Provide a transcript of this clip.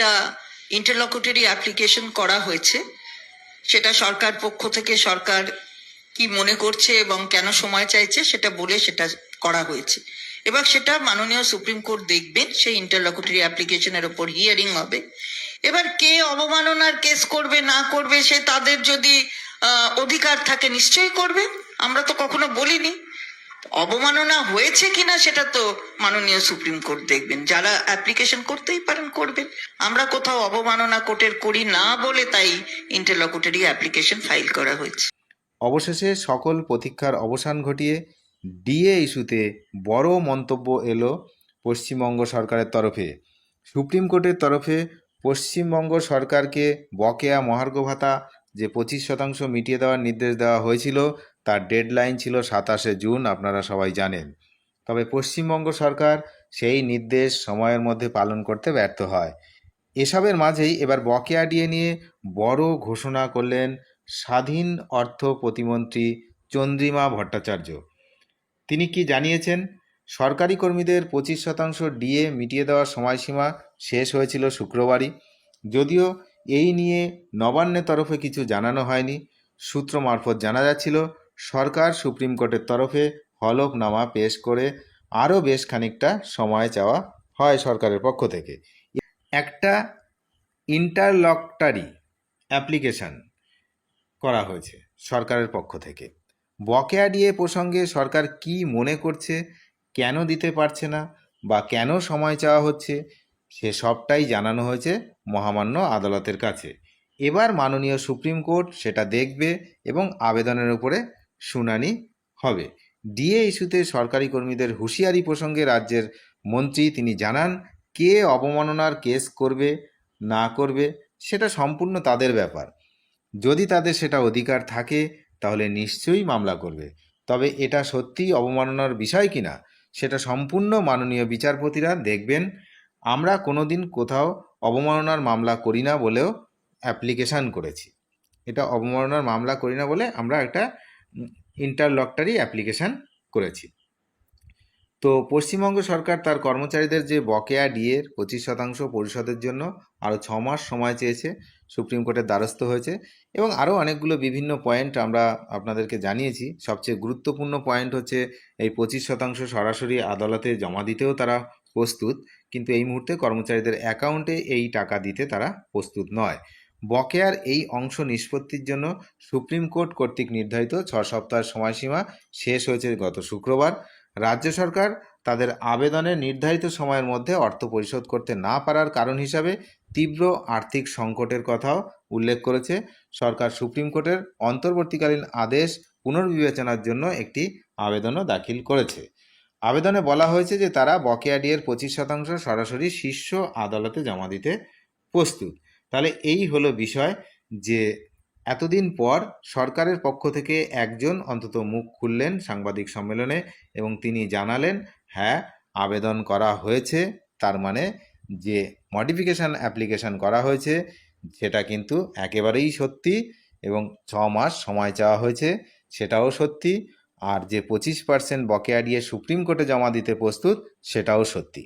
একটা ইন্টারলকুটারি অ্যাপ্লিকেশন করা হয়েছে। সেটা সরকার পক্ষ থেকে সরকার কি মনে করছে এবং কেন সময় চাইছে সেটা বলে সেটা করা হয়েছে। এবার সেটা মাননীয় সুপ্রিম কোর্ট দেখবেন, সেই ইন্টারলকুটারি অ্যাপ্লিকেশনের ওপর হিয়ারিং হবে। এবার কে অবমাননার কেস করবে, না করবে, সে তাদের যদি অধিকার থাকে নিশ্চয়ই করবে। আমরা তো কখনো বলিনি। অবমাননা হয়েছে কিনা সেটা তো মাননীয় সুপ্রিম কোর্ট দেখবেন। যারা অ্যাপ্লিকেশন করতেই পারেন, করবেন। আমরা কোথাও অবমাননা কোর্টের করি না বলে তাই ইন্টারলকুটারি অ্যাপ্লিকেশন ফাইল করা হয়েছে। অবশেষে সকল প্রতীক্ষার অবসান ঘটিয়ে ডিএ ইস্যুতে বড় মন্তব্য এলো পশ্চিমবঙ্গ সরকারের তরফে। সুপ্রিম কোর্টের তরফে পশ্চিমবঙ্গ সরকারকে বকেয়া মহার্ঘ ভাতা যে পঁচিশ শতাংশ মিটিয়ে দেওয়ার নির্দেশ দেওয়া হয়েছিল তার ডেডলাইন ছিল সাতাশে জুন, আপনারা সবাই জানেন। তবে পশ্চিমবঙ্গ সরকার সেই নির্দেশ সময়ের মধ্যে পালন করতে ব্যর্থ হয়। এসবের মাঝেই এবার বকেয়া ডিএ নিয়ে বড় ঘোষণা করলেন স্বাধীন অর্থ প্রতিমন্ত্রী চন্দ্রিমা ভট্টাচার্য। তিনি কি জানিয়েছেন? সরকারি কর্মীদের পঁচিশ শতাংশ ডিএ মিটিয়ে দেওয়ার সময়সীমা শেষ হয়েছিল শুক্রবারই। যদিও এই নিয়ে নবান্নের তরফে কিছু জানানো হয়নি, সূত্র মারফত জানা যাচ্ছিল সরকার সুপ্রিম কোর্টের তরফে হলফনামা পেশ করে আরও বেশ খানিকটা সময় চাওয়া হয় সরকারের পক্ষ থেকে। একটা ইন্টারলকটারি অ্যাপ্লিকেশন করা হয়েছে সরকারের পক্ষ থেকে। বকেয়া ডিএ প্রসঙ্গে সরকার কি মনে করছে, কেন দিতে পারছে না বা কেন সময় চাওয়া হচ্ছে, সে সবটাই জানানো হয়েছে মহামান্য আদালতের কাছে। এবার মাননীয় সুপ্রিম কোর্ট সেটা দেখবে এবং আবেদনের উপরে শুনানি হবে। ডিএ ইস্যুতে সরকারি কর্মীদের হুঁশিয়ারি প্রসঙ্গে রাজ্যের মন্ত্রী তিনি জানান, কে অবমাননার কেস করবে, না করবে, সেটা সম্পূর্ণ তাদের ব্যাপার। যদি তাদের সেটা অধিকার থাকে, তাহলে নিশ্চয়ই মামলা করবে। তবে এটা সত্যিই অবমাননার বিষয় কিনা, সেটা সম্পূর্ণ মাননীয় বিচারপতিরা দেখবেন। আমরা কোনোদিন কোথাও অবমাননার মামলা করি না বলেও অ্যাপ্লিকেশান করেছি। এটা অবমাননার মামলা করি না বলে আমরা একটা ইন্টারলকটারি অ্যাপ্লিকেশান করেছি। তো পশ্চিমবঙ্গ সরকার তার কর্মচারীদের যে বকেয়া ডিএর পঁচিশ শতাংশ পরিশোধের জন্য আরও ছ মাস সময় চেয়েছে, সুপ্রিম কোর্টের দ্বারস্থ হয়েছে এবং আরও অনেকগুলো বিভিন্ন পয়েন্ট আমরা আপনাদেরকে জানিয়েছি। সবচেয়ে গুরুত্বপূর্ণ পয়েন্ট হচ্ছে এই পঁচিশ শতাংশ সরাসরি আদালতে জমা দিতেও তারা প্রস্তুত, কিন্তু এই মুহূর্তে কর্মচারীদের অ্যাকাউন্টে এই টাকা দিতে তারা প্রস্তুত নয়। বকেয়ার এই অংশ নিষ্পত্তির জন্য সুপ্রিম কোর্ট কর্তৃক নির্ধারিত ছ সপ্তাহের সময়সীমা শেষ হয়েছে গত শুক্রবার। রাজ্য সরকার তাদের আবেদনের নির্ধারিত সময়ের মধ্যে অর্থ পরিশোধ করতে না পারার কারণ হিসাবে তীব্র আর্থিক সংকটের কথাও উল্লেখ করেছে। সরকার সুপ্রিম কোর্টের অন্তর্বর্তীকালীন আদেশ পুনর্বিবেচনার জন্য একটি আবেদনও দাখিল করেছে। আবেদনে বলা হয়েছে যে তারা বকেয়া ডিয়ের পঁচিশ শতাংশ সরাসরি শীর্ষ আদালতে জমা দিতে প্রস্তুত। তাহলে এই হলো বিষয় যে এতদিন পর সরকারের পক্ষ থেকে একজন অন্তত মুখ খুললেন সাংবাদিক সম্মেলনে এবং তিনি জানালেন হ্যাঁ আবেদন করা হয়েছে। তার মানে যে মডিফিকেশান অ্যাপ্লিকেশান করা হয়েছে, সেটা কিন্তু একেবারেই সত্যি এবং ছ মাস সময় চাওয়া হয়েছে, সেটাও সত্যি। আর যে পঁচিশ পার্সেন্ট বকেয়া দিয়ে সুপ্রিম কোর্টে জমা দিতে প্রস্তুত, সেটাও সত্যি।